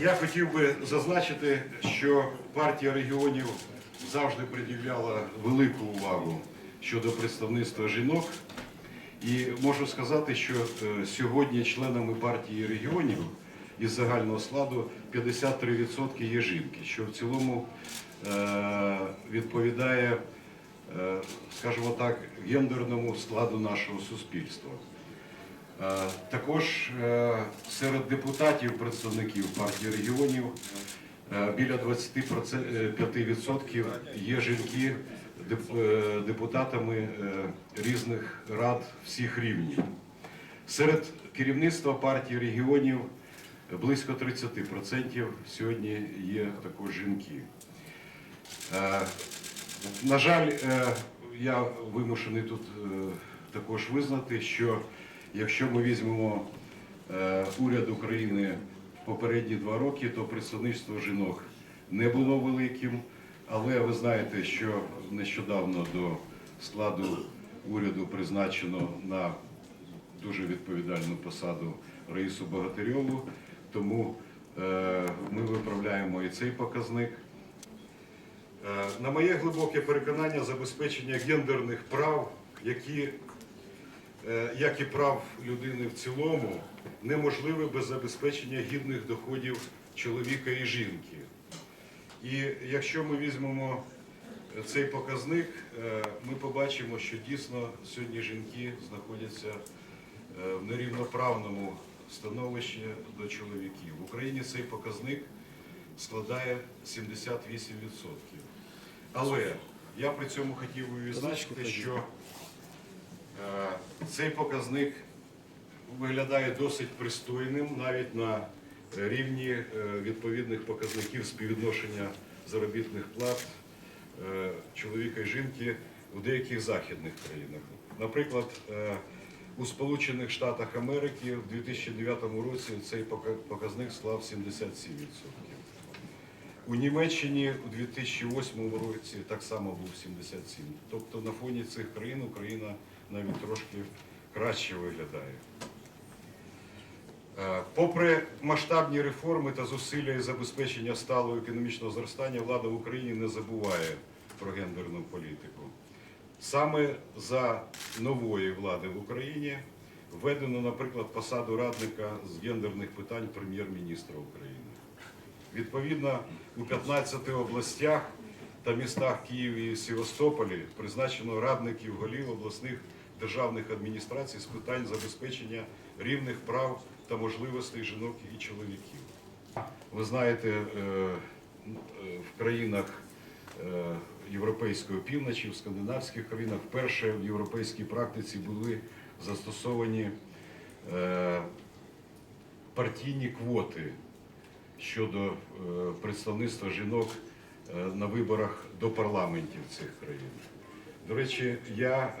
Я хотів би зазначити, що партія регіонів завжди приділяла велику увагу щодо представництва жінок. І можу сказати, що е, сьогодні членами партії регіонів із загального складу 53% є жінки, що в цілому е, відповідає, е, скажімо так, гендерному складу нашого суспільства. Е, Також е, серед депутатів, представників партії регіонів е, біля 25% є жінки депутатами різних рад всіх рівнів. Серед керівництва партії регіонів близько 30% сьогодні є також жінки. На жаль, я вимушений тут також визнати, що якщо ми візьмемо е, уряд України попередні два роки, то представництво жінок не було великим. Але ви знаєте, що нещодавно до складу уряду призначено на дуже відповідальну посаду Раїсу Богатирьову, тому е, ми виправляємо і цей показник. Е, На моє глибоке переконання, забезпечення гендерних прав, які, як і прав людини в цілому, неможливе без забезпечення гідних доходів чоловіка і жінки. І якщо ми візьмемо цей показник, е, ми побачимо, що дійсно сьогодні жінки знаходяться е, в нерівноправному становищі до чоловіків. В Україні цей показник складає 78%. Але я при цьому хотів би відзначити, що е, цей показник виглядає досить пристойним навіть на рівні е, відповідних показників співвідношення заробітних плат е, чоловіка і жінки у деяких західних країнах. Наприклад, е, у Сполучених Штатах Америки в 2009 році цей показник склав 77%. У Німеччині у 2008 році так само був 77%. Тобто на фоні цих країн Україна навіть трошки краще виглядає. Е, Попри масштабні реформи та зусилля із забезпечення сталого економічного зростання, влада в Україні не забуває про гендерну політику. Саме за нової влади в Україні введено, наприклад, посаду радника з гендерних питань прем'єр-міністра України. Відповідно, у 15 областях та містах Києві і Севастополі призначено радників голів обласних державних адміністрацій з питань забезпечення рівних прав та можливостей жінок і чоловіків. Ви знаєте, е, в країнах е, європейської півночі, в скандинавських країнах вперше в європейській практиці були застосовані е, партійні квоти щодо представництва жінок на виборах до парламентів цих країн. До речі, я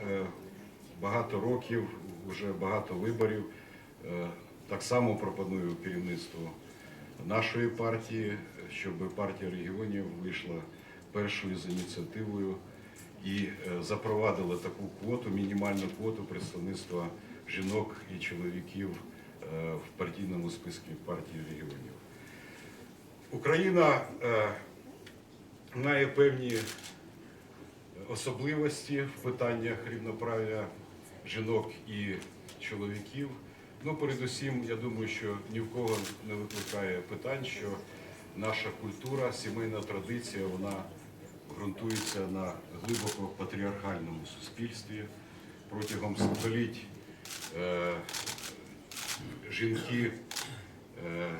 багато років, вже багато виборів, е, так само пропоную керівництву нашої партії, щоб партія регіонів вийшла першою з ініціативою і е, запровадила таку квоту, мінімальну квоту представництва жінок і чоловіків е, в партійному списку партії регіонів. Україна має певні особливості в питаннях рівноправ'я жінок і чоловіків. Ну, передусім, я думаю, що ні в кого не викликає питань, що наша культура, сімейна традиція, вона ґрунтується на глибоко патріархальному суспільстві. Протягом століть е, жінки, е,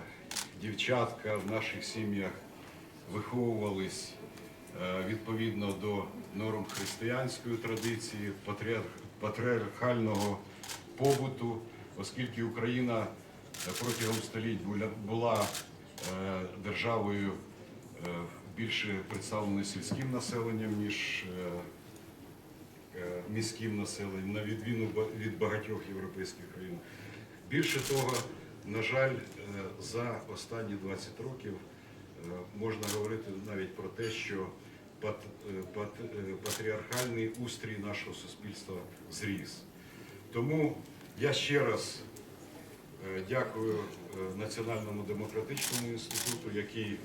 дівчатка в наших сім'ях виховувались е, відповідно до норм християнської традиції, патріарх- патріархального побуту, оскільки Україна протягом століть була е, державою е, більше представленою сільським населенням, ніж е, міським населенням, на відміну від багатьох європейських країн. Більше того, на жаль, за останні 20 років можна говорити навіть про те, що патріархальний устрій нашого суспільства зріс. Тому я ще раз Е, Дякую Національному демократичному інституту, який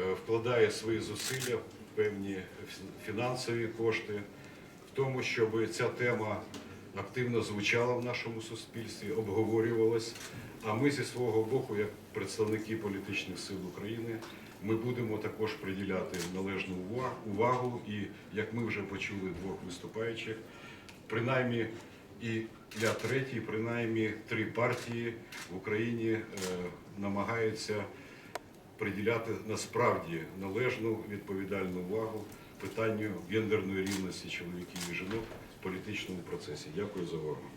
е, вкладає свої зусилля, певні фінансові кошти в тому, щоб ця тема активно звучала в нашому суспільстві, обговорювалась. А ми зі свого боку, як представники політичних сил України, ми будемо також приділяти належну увагу. І як ми вже почули двох виступаючих, принаймні і для третій, принаймні три партії в Україні е, намагаються приділяти насправді належну відповідальну увагу питанню гендерної рівності чоловіків і жінок в політичному процесі. Дякую за увагу.